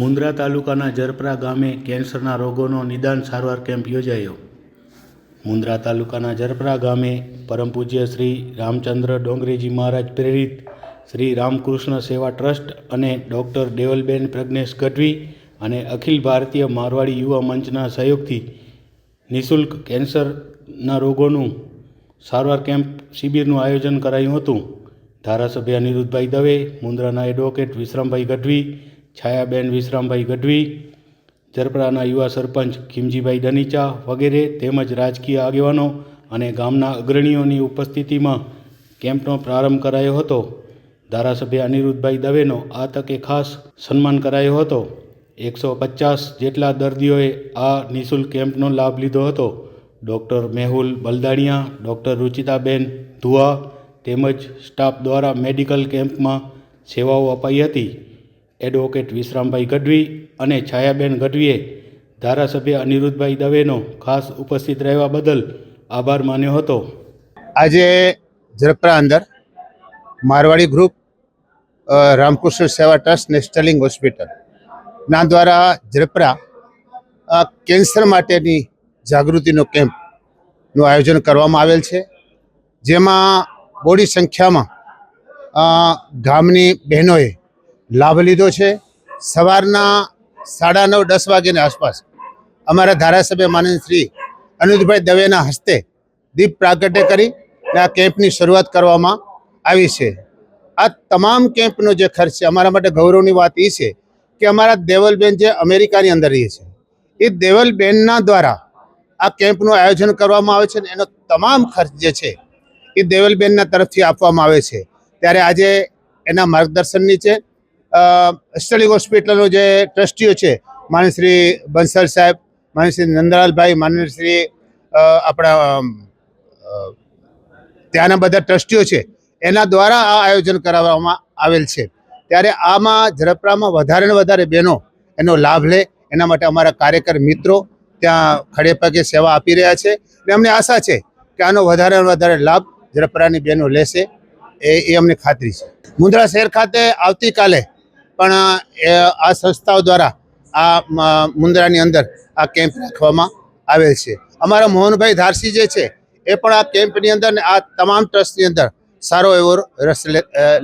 મુન્દ્રા તાલુકાના જરપરા ગામે કેન્સરના રોગોનો નિદાન સારવાર કેમ્પ યોજાયો. મુન્દ્રા તાલુકાના જરપરા ગામે પરમ પૂજ્ય શ્રી રામચંદ્ર ડોંગરેજી મહારાજ પ્રેરિત શ્રી રામકૃષ્ણ સેવા ટ્રસ્ટ અને ડૉક્ટર દેવલબેન પ્રજ્ઞેશ ગઢવી અને અખિલ ભારતીય મારવાડી યુવા મંચના સહયોગથી નિઃશુલ્ક કેન્સરના રોગોનું સારવાર કેમ્પ શિબિરનું આયોજન કરાયું હતું. ધારાસભ્ય અનિરુદ્ધભાઈ દવે મુન્દ્રાના એડવોકેટ વિશ્રામભાઈ ગઢવી છાયાબેન વિશ્રામભાઈ ગઢવી જરપરાના યુવા સરપંચ ખીમજીભાઈ દનીચા વગેરે તેમજ રાજકીય આગેવાનો અને ગામના અગ્રણીઓની ઉપસ્થિતિમાં કેમ્પનો પ્રારંભ કરાયો હતો. ધારાસભ્ય અનિરુદ્ધભાઈ દવેનો આ તકે ખાસ સન્માન કરાયો હતો. એકસો પચાસ જેટલા દર્દીઓએ આ નિઃશુલ્ક કેમ્પનો લાભ લીધો હતો. ડૉક્ટર મેહુલ બલદાણિયા, ડૉક્ટર રુચિતાબેન ધુઆ તેમજ સ્ટાફ દ્વારા મેડિકલ કેમ્પમાં સેવાઓ અપાઈ હતી. એડવોકેટ વિશ્રામભાઈ ગઢવી અને છાયાબેન ગઢવીએ ધારાસભ્ય અનિરુદ્ધભાઈ દવેનો ખાસ ઉપસ્થિત રહેવા બદલ આભાર માન્યો હતો. આજે ઝડપરા અંદર મારવાડી ગ્રુપ રામકૃષ્ણ સેવા ટ્રસ્ટ ને સ્ટર્લિંગ હોસ્પિટલ ના દ્વારા ઝડપરા કેન્સર માટેની જાગૃતિનો કેમ્પનું આયોજન કરવામાં આવેલ છે. જેમાં બોડી સંખ્યામાં ગામની બહેનોએ લાભ લીધો છે. સવારના સાડા નવ, દસ વાગ્યાની આસપાસ અમારા ધારાસભ્ય માનનીય શ્રી અનિરુદ્ધભાઈ દવેના હસ્તે દીપ પ્રાગટ્ય કરી અને આ કેમ્પની શરૂઆત કરવામાં આવી છે. આ તમામ કેમ્પનો જે ખર્ચ છે, અમારા માટે ગૌરવની વાત એ છે કે અમારા દેવલબેન જે અમેરિકાની અંદર રહીએ છે, એ દેવલબેનના દ્વારા આ કેમ્પનું આયોજન કરવામાં આવે છે અને એનો તમામ ખર્ચ જે છે, એ દેવલબેનના તરફથી આપવામાં આવે છે. ત્યારે આજે એના માર્ગદર્શન નીચે સ્ટર્લિંગ હોસ્પિટલનો જે ટ્રસ્ટીઓ છે માનશ્રી શ્રી બંસલ સાહેબ માનશ્રી શ્રી નંદલાલભાઈ માનશ્રી શ્રી આપણા ત્યાંના બધા ટ્રસ્ટીઓ છે, એના દ્વારા આ આયોજન કરાવવામાં આવેલ છે. ત્યારે આમાં ઝડપરામાં વધારે ને વધારે બહેનો એનો લાભ લે, એના માટે અમારા કાર્યકર મિત્રો ત્યાં ખડે પગે સેવા આપી રહ્યા છે અને અમને આશા છે કે આનો વધારે ને વધારે લાભ ઝડપરાની બહેનો લેશે, એ એ અમને ખાતરી છે. મુન્દ્રા શહેર ખાતે આવતીકાલે પણ આ સંસ્થાઓ દ્વારા આ મુન્દ્રાની અંદર આ કેમ્પ રાખવામાં આવેલ છે. અમારા મોહનભાઈ ધારસી જે છે, એ પણ આ કેમ્પની અંદર ને આ તમામ ટ્રસ્ટની અંદર સારો એવો રસ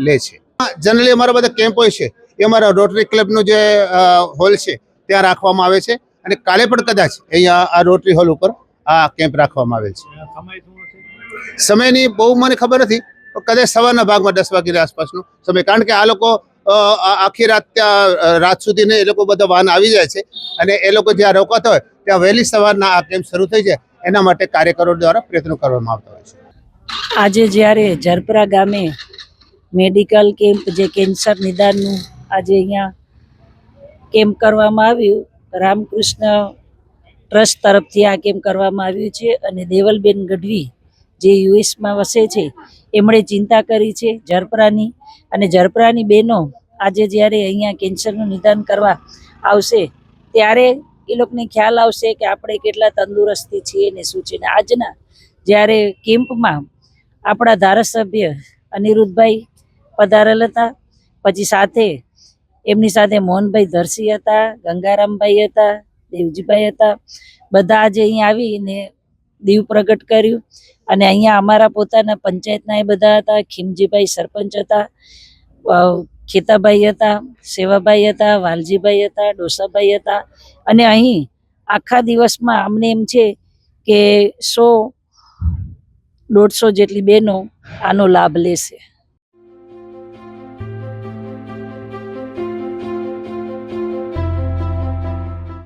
લે છે. જનરલી અમારા બધા કેમ્પ હોય છે, એ અમારા રોટરી ક્લબનું જે હોલ છે, ત્યાં રાખવામાં આવે છે અને કાલે પણ કદાચ અહીંયા આ રોટરી હોલ ઉપર આ કેમ્પ રાખવામાં આવેલ છે. સમયની બહુ મને ખબર નથી, પણ કદાચ સવારના ભાગમાં દસ વાગ્યાની આસપાસનો સમય. કારણ કે આ લોકો આખી રાત ત્યાં રાત સુધીને એ લોકો બધા વાહન આવી જાય છે. અને એ લોકો જ્યાં રોકાતા હોય, ત્યાં વહેલી સવારના આ કેમ્પ શરૂ થઈ જાય. એના માટે કાર્યકરો દ્વારા પ્રયત્નો કરવામાં આવતા હોય છે. આજે જ્યારે ઝરપરા ગામે મેડિકલ કેમ્પ જે કેન્સર નિદાનનું આજે અહીંયા કેમ્પ કરવામાં આવ્યું, રામકૃષ્ણ ટ્રસ્ટ તરફથી આ કેમ્પ કરવામાં આવ્યું છે અને દેવલબેન ગઢવી જે યુએસમાં વસે છે એમણે ચિંતા કરી છે ઝરપરાની. અને ઝરપરાની બહેનો આજે જ્યારે અહીંયા કેન્સરનું નિદાન કરવા આવશે, ત્યારે એ લોકોને ખ્યાલ આવશે કે આપણે કેટલા તંદુરસ્તી છીએ ને શું છે. ને આજના જ્યારે કેમ્પમાં આપણા ધારાસભ્ય અનિરુદ્ધભાઈ પધારેલ હતા, પછી સાથે એમની સાથે મોહનભાઈ ધરસી હતા, ગંગારામભાઈ હતા, દેવજીભાઈ હતા, બધા આજે અહીંયા આવીને દીવ પ્રગટ કર્યું. અને અહીંયા અમારા પોતાના પંચાયતના એ બધા હતા, ખીમજીભાઈ સરપંચ હતા ખેતાભાઈ હતા, સેવાભાઈ હતા, વાલજીભાઈ હતા, ડોસાભાઈ હતા. અને અહીં આખા દિવસમાં અમને એમ છે કે સો, દોઢસો જેટલી બહેનો આનો લાભ લેશે.